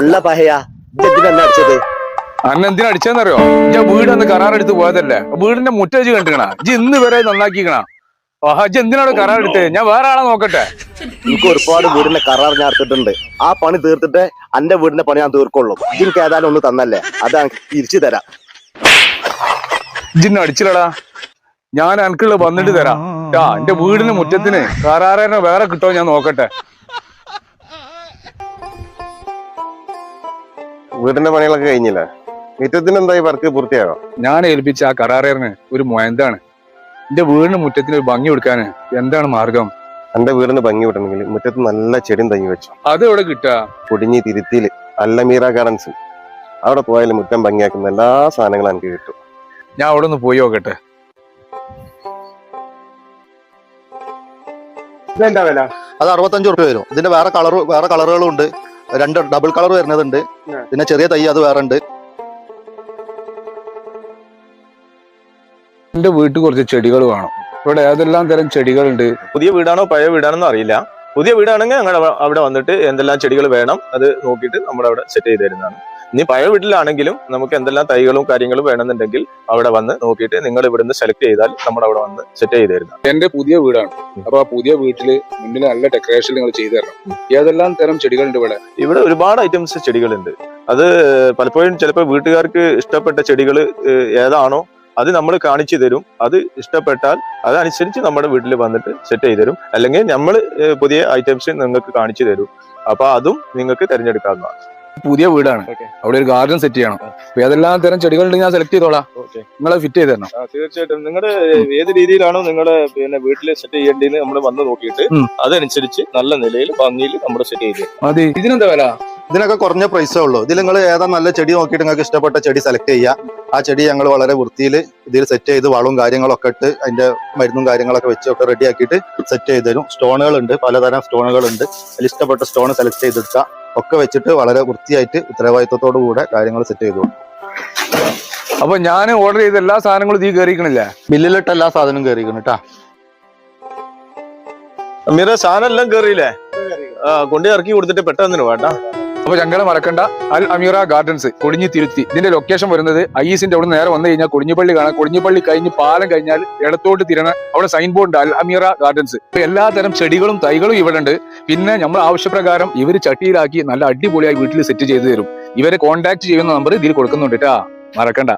എല്ലാ പഹയാ. എന്തിനാ അടിച്ചത്? അന്ന് എന്തിനാ അടിച്ചെന്നറിയോ ഞാൻ വീട് അന്ന് കരാറെടുത്ത് പോയതല്ലേ. വീടിന്റെ മുറ്റ വെച്ച് കണ്ടിക്കണ. ജി ഇന്ന് വരെ നന്നാക്കിക്കണ. ഹജ്ജ് എന്തിനാണ് കരാറെടുത്ത് ഞാൻ വേറെ ആളെ നോക്കട്ടെ. എനിക്ക് ഒരുപാട് വീടിന്റെ കരാർ ഞാൻ എടുത്തിട്ടുണ്ട്. ആ പണി തീർത്തിട്ട് എന്റെ വീടിന്റെ പണി ഞാൻ തീർക്കുള്ളൂ. എനിക്ക് ഏതായാലും ഒന്ന് തന്നല്ലേ. അത് തിരിച്ചു തരാം. ജിന്നെ അടിച്ചില്ലടാ. ഞാൻ എനിക്കുള്ള വന്നിട്ട് തരാം. എന്റെ വീടിന് മുറ്റത്തിന് കരാറേനെ വേറെ കിട്ടോ ഞാൻ നോക്കട്ടെ. വീടിന്റെ പണികളൊക്കെ കഴിഞ്ഞില്ലേ? മുറ്റത്തിന് എന്തായി വർക്ക് പൂർത്തിയാകാം ഞാൻ ഏൽപ്പിച്ച ആ കരാറേറിന് ഒരു മൊയന്താണ്. എന്റെ വീടിന് മുറ്റത്തിന് ഒരു ഭംഗി കൊടുക്കാന് എന്താണ് മാർഗം? എന്റെ വീടിന് ഭംഗി വിടണമെങ്കിൽ മുറ്റത്ത് നല്ല ചെടിയും തങ്ങി വെച്ചു. അത് എവിടെ കിട്ടാ പൊടിഞ്ഞി തിരുത്തിയിൽ അല്ലമീറ ഗാർഡൻസ് അവിടെ പോയാലും മുറ്റം ഭംഗിയാക്കുന്ന എല്ലാ സാധനങ്ങളും എനിക്ക് കിട്ടും. ഞാൻ അവിടെ ഒന്ന് പോയി നോക്കട്ടെ. ഇതെന്താ വില? അത് അറുപത്തഞ്ച് റുപ്യ വരും. ഇതിന്റെ വേറെ കളർ വേറെ കളറുകളും ഉണ്ട് രണ്ട് ഡബിൾ കളർ വരുന്നതുണ്ട്. പിന്നെ ചെറിയ തൈ അത് വേറെ ഉണ്ട് എന്റെ വീട്ടിൽ കുറച്ച് ചെടികൾ വേണം. ഇവിടെ ഏതെല്ലാം തരം ചെടികളുണ്ട്? പുതിയ വീടാണോ പഴയ വീടാണോ അറിയില്ല. പുതിയ വീടാണെങ്കിൽ ഞങ്ങൾ അവിടെ വന്നിട്ട് എന്തെല്ലാം ചെടികൾ വേണം അത് നോക്കിയിട്ട് നമ്മുടെ അവിടെ സെറ്റ് ചെയ്ത് തരുന്നതാണ്. ഇനി പഴയ വീട്ടിലാണെങ്കിലും നമുക്ക് എന്തെല്ലാം തൈകളും കാര്യങ്ങളും വേണമെന്നുണ്ടെങ്കിൽ അവിടെ വന്ന് നോക്കിയിട്ട് നിങ്ങൾ ഇവിടുന്ന് സെലക്ട് ചെയ്താൽ നമ്മൾ അവിടെ വന്ന് സെറ്റ് ചെയ്ത് തരുന്നത് എന്റെ പുതിയ വീടാണ്. അപ്പൊ ആ പുതിയ വീട്ടിൽ മുന്നിൽ നല്ല ഡെക്കറേഷൻ നിങ്ങൾ ചെയ്തു തരണം. ഏതെല്ലാം തരം ചെടികളുണ്ട് ഇവിടെ? ഇവിടെ ഒരുപാട് ഐറ്റംസ് ചെടികളുണ്ട്. അത് പലപ്പോഴും ചിലപ്പോൾ വീട്ടുകാർക്ക് ഇഷ്ടപ്പെട്ട ചെടികൾ ഏതാണോ അത് നമ്മൾ കാണിച്ചു തരും. അത് ഇഷ്ടപ്പെട്ടാൽ അതനുസരിച്ച് നമ്മുടെ വീട്ടിൽ വന്നിട്ട് സെറ്റ് ചെയ്ത് തരും. അല്ലെങ്കിൽ നമ്മൾ പുതിയ ഐറ്റംസ് നിങ്ങൾക്ക് കാണിച്ചു തരും. അപ്പൊ അതും നിങ്ങൾക്ക് തിരഞ്ഞെടുക്കാവുന്നതാണ്. പുതിയ വീടാണ്. അവിടെ ഒരു ഗാർഡൻ സെറ്റ് ചെയ്യണം. അപ്പൊ ഏതെല്ലാം തരം ചെടികളുണ്ട് ഞാൻ സെലക്ട് ചെയ്തോളാം. നിങ്ങളെ ഫിറ്റ് ചെയ്ത് തരണം. തീർച്ചയായിട്ടും. നിങ്ങളുടെ ഏത് രീതിയിലാണോ നിങ്ങളുടെ പിന്നെ വീട്ടിൽ സെറ്റ് ചെയ്യേണ്ടത് നമ്മൾ വന്ന് നോക്കിയിട്ട് അതനുസരിച്ച് നല്ല നിലയിൽ ഭംഗിയിൽ നമ്മൾ സെറ്റ് ചെയ്ത് തരും. മതി. ഇതിനെന്താ വില? ഇതിനൊക്കെ കുറഞ്ഞ പ്രൈസേ ഉള്ളൂ. ഇതിൽ നിങ്ങൾ ഏതാ നല്ല ചെടി നോക്കിയിട്ട് നിങ്ങൾക്ക് ഇഷ്ടപ്പെട്ട ചെടി സെലക്ട് ചെയ്യുക ആ ചെടി ഞങ്ങൾ വളരെ വൃത്തിയിൽ ഇതിൽ സെറ്റ് ചെയ്ത് വളവും കാര്യങ്ങളൊക്കെ ഇട്ട് അതിന്റെ മരുന്നും കാര്യങ്ങളൊക്കെ വെച്ചൊക്കെ റെഡി ആക്കിയിട്ട് സെറ്റ് ചെയ്ത് തരും. സ്റ്റോണുകൾ ഉണ്ട് പലതരം സ്റ്റോണുകൾ ഉണ്ട് അതിൽ ഇഷ്ടപ്പെട്ട സ്റ്റോൺ സെലക്ട് ചെയ്തെടുക്കുക ഒക്കെ വെച്ചിട്ട് വളരെ വൃത്തിയായിട്ട് ഉത്തരവാദിത്വത്തോടു കൂടെ കാര്യങ്ങൾ സെറ്റ് ചെയ്തു. കൊടുക്കും. അപ്പൊ ഞാൻ ഓർഡർ ചെയ്ത എല്ലാ സാധനങ്ങളും ഈ കയറിക്കണില്ലേ ബില്ലിലിട്ട് എല്ലാ സാധനവും കയറിക്കണം കേട്ടാ അമീറ സാധനം എല്ലാം കയറിയില്ലേ ആ കൊണ്ടു ഇറക്കി കൊടുത്തിട്ട് പെട്ടെന്ന് വേണ്ട അപ്പൊ ഞങ്ങളെ മറക്കണ്ട. അൽ അമീറ ഗാർഡൻസ് കൊടിഞ്ഞി തിരുത്തി. ഇതിന്റെ ലൊക്കേഷൻ വരുന്നത് ഐസിന്റെ അവിടെ നേരെ വന്നു കഴിഞ്ഞാൽ കൊടിഞ്ഞിപ്പള്ളി കാണാം. കൊടിഞ്ഞിപ്പള്ളി കഴിഞ്ഞ് പാലം കഴിഞ്ഞാൽ ഇടത്തോട്ട് തിരണ അവിടെ sign board Al Ameera gardens എല്ലാ തരം ചെടികളും തൈകളും ഇവിടെ ഉണ്ട്. പിന്നെ നമ്മൾ ആവശ്യപ്രകാരം ഇവർ ചട്ടിയിലാക്കി നല്ല അടിപൊളിയായി വീട്ടിൽ സെറ്റ് ചെയ്തു തരും. ഇവരെ കോൺടാക്ട് ചെയ്യുന്ന നമ്പർ ഇതിൽ കൊടുക്കുന്നുണ്ട് കേട്ടാ മറക്കണ്ട.